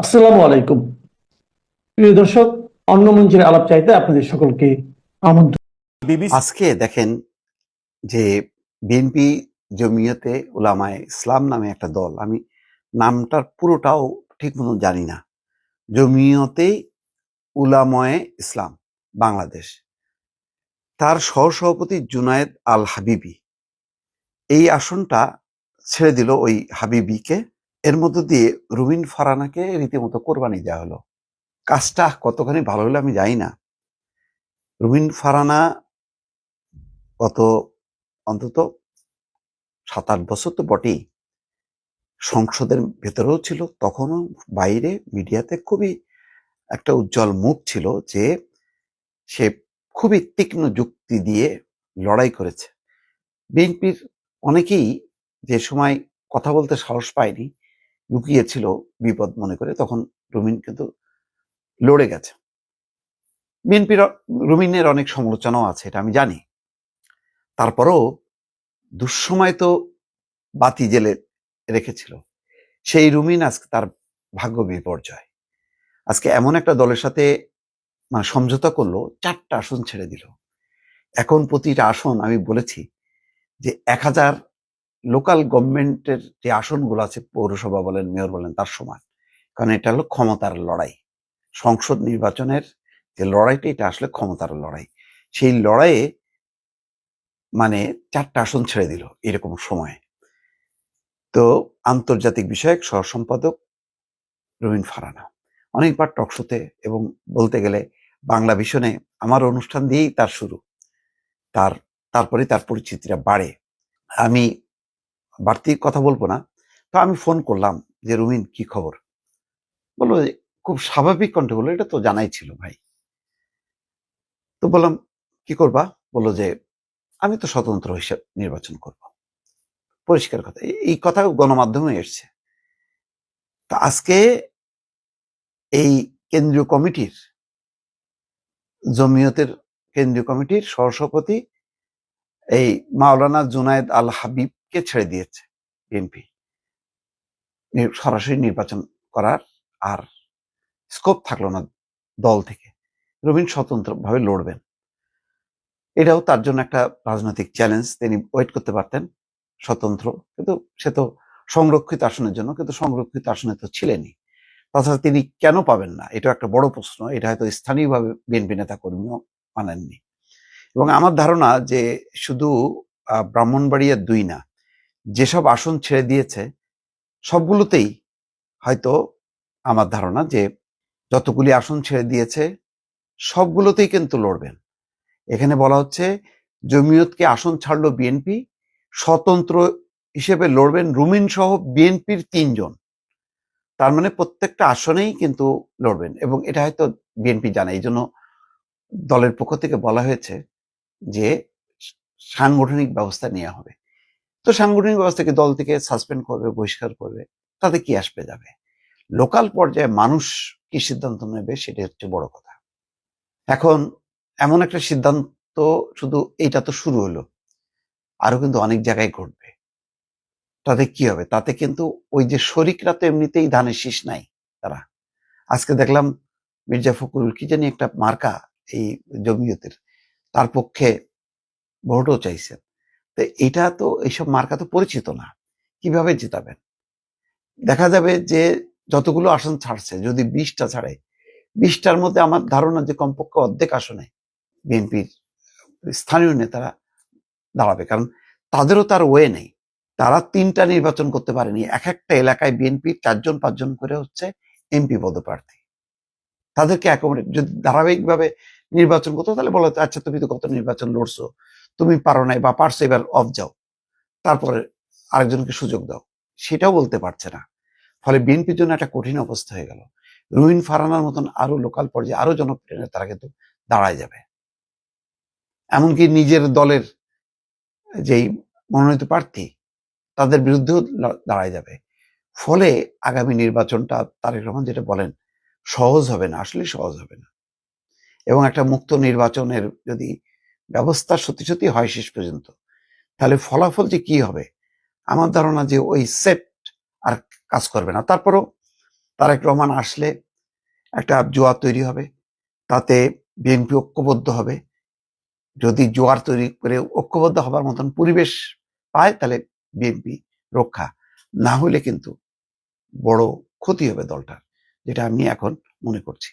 আসসালামু আলাইকুম। প্রিয় দর্শক অন্য মঞ্চের আলাপ চাইতে আপনাদের সকলকে আমন্ত্রণ। আজকে দেখেন যে বিএনপি জমিয়তে উলামায়ে ইসলাম নামে একটা দল আমি নামটার পুরোটাও ঠিক মতো জানি না। জমিয়তে উলামায়ে ইসলাম বাংলাদেশ। তার সহসভাপতি জুনায়েদ আল হাবিবি। এই আসনটা ছেড়ে দিল ওই হাবিবিকে। এর মধ্য দিয়ে রুবিন ফারানাকে রীতিমতো কোরবানি দেওয়া হলো। কাজটা কতখানি ভালো হলো আমি জানি না। রুবিন ফারানা গত অন্তত সাত আট বছর তো বটেই সংসদের ভেতরেও ছিল, তখনও বাইরে মিডিয়াতে খুবই একটা উজ্জ্বল মুখ ছিল যে সে খুবই তীক্ষ্ণ যুক্তি দিয়ে লড়াই করেছে। বিএনপির অনেকেই যে সময় কথা বলতে সাহস পায়নি লুকিয়েছিল বিপদ মনে করে, তখন রুমিন কিন্তু লড়ে গেছে। বিএনপির রুমিনের অনেক সমালোচনাও আছে, এটা আমি জানি। তারপরও দুঃসময় তো বাতি জেলে রেখেছিল। সেই রুমিন আজকে তার ভাগ্য বিপর্যয়। আজকে এমন একটা দলের সাথে মানে সমঝোতা করল, চারটা আসন ছেড়ে দিল। এখন প্রতিটা আসন আমি বলেছি যে এক হাজার লোকাল গভর্নমেন্টের যে আসনগুলো আছে, পৌরসভা বলেন, মেয়র বলেন, তার সমান। কারণ এটা হলো ক্ষমতার লড়াই। সংসদ নির্বাচনের যে লড়াইটা, এটা আসলে ক্ষমতার লড়াই। সেই লড়াইয়ে মানে চারটা আসন ছেড়ে দিল এরকম সময়ে। তো আন্তর্জাতিক বিষয়ক সহ সম্পাদক রবীন ফারানা। অনেকবার টকশোতে এবং বলতে গেলে বাংলা ভীষণে আমার অনুষ্ঠান দিয়েই তার শুরু। তার, তারপরে তার পরিচিতিটা বাড়ে। আমি বাড়তি কথা বলব না। তো আমি ফোন করলাম যে, রুমিন, কি খবর? বলল খুব স্বাভাবিক কণ্ঠে। বলল, এটা তো জানাই ছিল ভাই। তো বললাম, কি করবা? বলল যে, আমি তো স্বতন্ত্র হিসেব নির্বাচন করব। পরিষ্কার কথা। এই- কথা গণমাধ্যমে এসছে। তা আজকে এই কেন্দ্রীয় কমিটির, জমিয়তের কেন্দ্রীয় কমিটির সহসভাপতি এই মাওলানা জুনায়েদ আল হাবিবকে ছেড়ে দিয়েছে? বিএনপি সরাসরি নির্বাচন করার আর স্কোপ থাকল না দল থেকে। রবীন স্বতন্ত্রভাবে লড়বেন। এটাও তার জন্য একটা রাজনৈতিক চ্যালেঞ্জ তিনি ওয়েট করতে পারতেন স্বতন্ত্র। কিন্তু সে তো সংরক্ষিত আসনের জন্য কিন্তু সংরক্ষিত আসনে তো ছিলেনই। তাছাড়া তিনি কেন পাবেন না? এটা একটা বড় প্রশ্ন। এটা হয়তো স্থানীয়ভাবে বিএনপি নেতা কর্মীও মানেননি। এবং আমার ধারণা যে শুধু আহ, ব্রাহ্মণবাড়িয়ার দুই না যেসব আসন ছেড়ে দিয়েছে, সবগুলোতেই হয়তো আমার ধারণা যে যতগুলি আসন ছেড়ে দিয়েছে, সবগুলোতেই কিন্তু লড়বেন। এখানে বলা হচ্ছে, জমিয়তকে আসন ছাড়লো বিএনপি, স্বতন্ত্র হিসেবে লড়বেন রুমিন সহ বিএনপির তিনজন। তার মানে প্রত্যেকটা আসনেই কিন্তু লড়বেন এবং এটা হয়তো বিএনপি জানে। এই জন্য দলের পক্ষ থেকে বলা হয়েছে যে সাংগঠনিক ব্যবস্থা নেওয়া হবে। তো সাংগঠনিক ব্যবস্থাকে দল থেকে সাসপেন্ড করবে, বহিষ্কার করবে, তাতে কি আসবে যাবে? লোকাল পর্যায়ে মানুষ কি সিদ্ধান্ত নেবে সেটা হচ্ছে বড় কথা। এখন এমন একটা সিদ্ধান্ত শুধু এইটা তো শুরু হলো আরও কিন্তু অনেক জায়গায় ঘটবে। তাতে কি হবে? তাতে কিন্তু ওই যে শরিকরা তো এমনিতেই ধানের শীষ নাই তারা। আজকে দেখলাম মির্জা ফখরুল কি জানি একটা মার্কা এই জমিয়তের, তার পক্ষে ভোটও চাইছেন। এটা তো এইসব মার্কা তো পরিচিত না। কীভাবে জেতাবেন? দেখা যাবে যে যতগুলো আসন ছাড়ছে, যদি বিশটা ছাড়ে, বিশটার মধ্যে আমার ধারণা যে কমপক্ষে অর্ধেক আসনে বিএনপির স্থানীয় নেতারা দাঁড়াবে। কারণ তাদেরও তার ওয়ে নেই। তারা তিনটা নির্বাচন করতে পারেনি। এক একটা এলাকায় বিএনপি চারজন, পাঁচজন করে হচ্ছে এমপি পদপ্রার্থী। তাদেরকে অ্যাকোমোডেট যদি ধারাবাহিকভাবে নির্বাচন করতো, তাহলে বলা আচ্ছা তুমি তো কত নির্বাচন লড়ছো। তুমি পারো নাই বা পারছ, এবার অফ যাও। তারপরে আরেকজনকে সুযোগ দাও। সেটাও বলতে পারছে না। ফলে বিএনপির জন্য একটা কঠিন অবস্থা হয়ে গেল। রুহিন ফারানার মতন আরও লোকাল পর্যায়ে আরও জনপ্রিয় তারা কিন্তু দাঁড়ায় যাবে। এমনকি নিজের দলের যেই মনোনীত প্রার্থী, তাদের বিরুদ্ধেও দাঁড়ায় যাবে। ফলে আগামী নির্বাচনটা তারেক রহমান যেটা বলেন, সহজ হবে না, আসলে সহজ হবে না। এবং একটা মুক্ত নির্বাচনের যদি ব্যবস্থা সত্যি সত্যি হয় শেষ পর্যন্ত। তাহলে ফলাফল যে কি হবে? আমার ধারণা যে ওই সেট আর কাজ করবে না। তারপরও তারেক রহমান আসলে একটা জোয়ার তৈরি হবে। তাতে বিএনপি ঐক্যবদ্ধ হবে। যদি জোয়ার তৈরি করে ঐক্যবদ্ধ হবার মতন পরিবেশ পায়, তাহলে বিএনপি রক্ষা। না হলে কিন্তু বড় ক্ষতি হবে দলটার, যেটা আমি এখন মনে করছি।